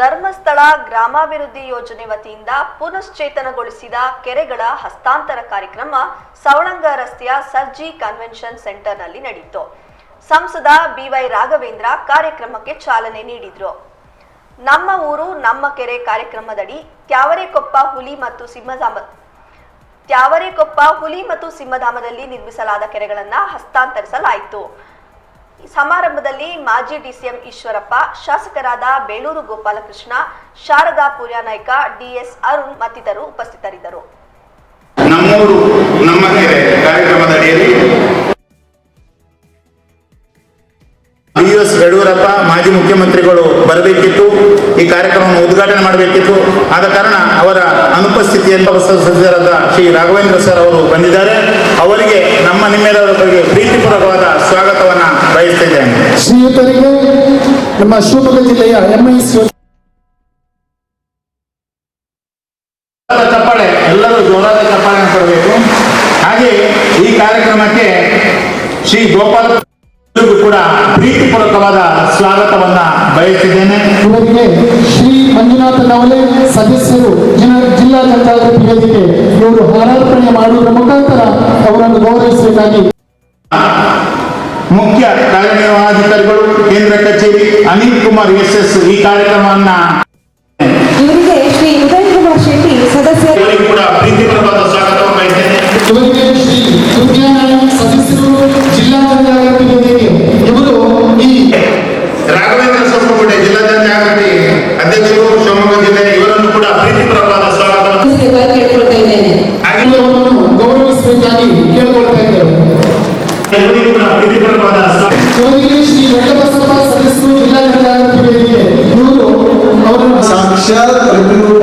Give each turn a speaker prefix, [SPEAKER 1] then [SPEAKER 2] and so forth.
[SPEAKER 1] ಧರ್ಮಸ್ಥಳ ಗ್ರಾಮಾಭಿವೃದ್ಧಿ ಯೋಜನೆ ವತಿಯಿಂದ ಪುನಶ್ಚೇತನಗೊಳಿಸಿದ ಕೆರೆಗಳ ಹಸ್ತಾಂತರ ಕಾರ್ಯಕ್ರಮ ಸವಳಂಗ ರಸ್ತೆಯ ಸರ್ಜಿ ಕನ್ವೆನ್ಷನ್ ಸೆಂಟರ್ನಲ್ಲಿ ನಡೆಯಿತು. ಸಂಸದ ಬಿವೈ ರಾಘವೇಂದ್ರ ಕಾರ್ಯಕ್ರಮಕ್ಕೆ ಚಾಲನೆ ನೀಡಿದ್ರು. ನಮ್ಮ ಊರು, ನಮ್ಮ ಕೆರೆ ಕಾರ್ಯಕ್ರಮದಡಿ ತ್ಯಾವರೆಕೊಪ್ಪ ಹುಲಿ ಮತ್ತು ಸಿಂಹಧಾಮ, ತ್ಯಾವರೆಕೊಪ್ಪ ಹುಲಿ ಮತ್ತು ಸಿಂಹಧಾಮದಲ್ಲಿ ನಿರ್ಮಿಸಲಾದ ಕೆರೆಗಳನ್ನು ಹಸ್ತಾಂತರಿಸಲಾಯಿತು. ಸಮಾರಂಭದಲ್ಲಿ ಮಾಜಿ ಡಿಸಿಎಂ ಈಶ್ವರಪ್ಪ, ಶಾಸಕರಾದ ಬೇಲೂರು ಗೋಪಾಲಕೃಷ್ಣ, ಶಾರದಾ ಪೂರ್ಯಾನಾಯ್ಕ ಡಿಎಸ್ ಅರುಣ್ ಮತ್ತಿತರರು ಉಪಸ್ಥಿತರಿದ್ದರು.
[SPEAKER 2] ನಮ್ಮೂರು, ನಮ್ಮ ಕೆರೆ ಕಾರ್ಯಕ್ರಮದ ಅಡಿಯಲ್ಲಿ ಬಿ ಎಸ್ ಯಡಿಯೂರಪ್ಪ ಮಾಜಿ ಮುಖ್ಯಮಂತ್ರಿಗಳು ಬರಬೇಕಿತ್ತು, ಈ ಕಾರ್ಯಕ್ರಮವನ್ನು ಉದ್ಘಾಟನೆ ಮಾಡಬೇಕಿತ್ತು. ಆದ ಕಾರಣ ಅವರ ಅನುಪಸ್ಥಿತಿಯನ್ನು ಸದಸ್ಯರಾದ ಶ್ರೀ ರಾಘವೇಂದ್ರ ಸರ್ ಅವರು ಬಂದಿದ್ದಾರೆ. ಅವರಿಗೆ ನಮ್ಮ ನಿಮ್ಮೆಲ್ಲರ ಬಗ್ಗೆ ಪ್ರೀತಿಪೂರ್ವಕವಾದ ಬಯಸ್ತಿದ್ದೇನೆ
[SPEAKER 3] ಶ್ರೀಯುತರಿಗೆ ನಮ್ಮ ಶಿವಮೊಗ್ಗ ಜಿಲ್ಲೆಯ
[SPEAKER 2] ಜೋರಾದ ಚಪ್ಪಾಳೆ ಎಲ್ಲರೂ ಜೋರಾದ ಚಪ್ಪಾಳೆ ಕೊಡಬೇಕು ಹಾಗೆ ಈ ಕಾರ್ಯಕ್ರಮಕ್ಕೆ ಶ್ರೀ ಗೋಪಾಲ್ ಕೂಡ ಪ್ರೀತಿಪೂರ್ವಕವಾದ ಸ್ವಾಗತವನ್ನ ಬಯಸಿದ್ದೇನೆ.
[SPEAKER 3] ಇವರಿಗೆ ಶ್ರೀ ಮಂಜುನಾಥ ನವಲೆ ಸದಸ್ಯರು ಜಿಲ್ಲಾ ಜನಜಾಗೃತಿ ವೇದಿಕೆ ಇವರು ಹಾರಾರ್ಪಣೆ ಮಾಡುವುದರ ಮುಖಾಂತರ ಅವರನ್ನು ಗೌರವಿಸಬೇಕಾಗಿ
[SPEAKER 2] ಮುಖ್ಯ ಕಾರ್ಯನಿರ್ವಹಣಾಧಿಕಾರಿಗಳು ಕೇಂದ್ರ ಕಚೇರಿ ಅನಿಲ್ ಕುಮಾರ್ ಎಸ್ ಎಸ್ ಈ ಕಾರ್ಯಕ್ರಮವನ್ನ
[SPEAKER 4] ಇವರಿಗೆ ಶ್ರೀ ಉದಯ್ ಕುಮಾರ್ ಶೆಟ್ಟಿ ಸದಸ್ಯರು
[SPEAKER 2] ಇವರಿಗೂ ಕೂಡ ಪ್ರೀತಿಪೂರ್ವಕವಾದ ಸ್ವಾಗತವನ್ನು ಬಯಸ್ತೇನೆ
[SPEAKER 3] ಇವರಿಗೆ ಶ್ರೀ ದುರ್ಗಾನಾಯಕ್ ಸದಸ್ಯರು ಜಿಲ್ಲಾ ಜನಜಾಗೃತಿ ವೇದಿಕೆ ಇವರು ಈ
[SPEAKER 2] ರಾಘವೇಂದ್ರ ಸೊಪ್ಪಗುಡ್ಡೆ ಜಿಲ್ಲಾ ಜನಜಾಗೃತಿ ಅಧ್ಯಕ್ಷರು ಶಿವಮೊಗ್ಗ ಜಿಲ್ಲೆ ಇವರನ್ನು ಕೂಡ ಪ್ರೀತಿಪೂರ್ವಕವಾದ ಸ್ವಾಗತವನ್ನು
[SPEAKER 4] ಕೇಳ್ಕೊಳ್ತಾ ಇದ್ದೇನೆ
[SPEAKER 2] ಹಾಗೆ
[SPEAKER 3] ಅವರನ್ನು ಗೌರವಿಸಬೇಕಾಗಿ ಕೇಳಿಕೊಳ್ತಾ ಇದ್ದೇವೆ
[SPEAKER 2] ಇವರಿಗೂ ಕೂಡ ಪ್ರೀತಿಪೂರ್ವಕವಾದ ಸ್ವಾಗತ
[SPEAKER 3] ಇವರಿಗೆ ಶ್ರೀ ವೆಂಕಟಬಸಪ್ಪ ಸದಸ್ಯರು ಜಿಲ್ಲಾ ಜನಜಾಗೃತಿ ವೇದಿಕೆ ಇವರು ಅವರನ್ನು
[SPEAKER 5] ಸಾಕ್ಷಾತ್ ಪ್ರತಿರೂಪ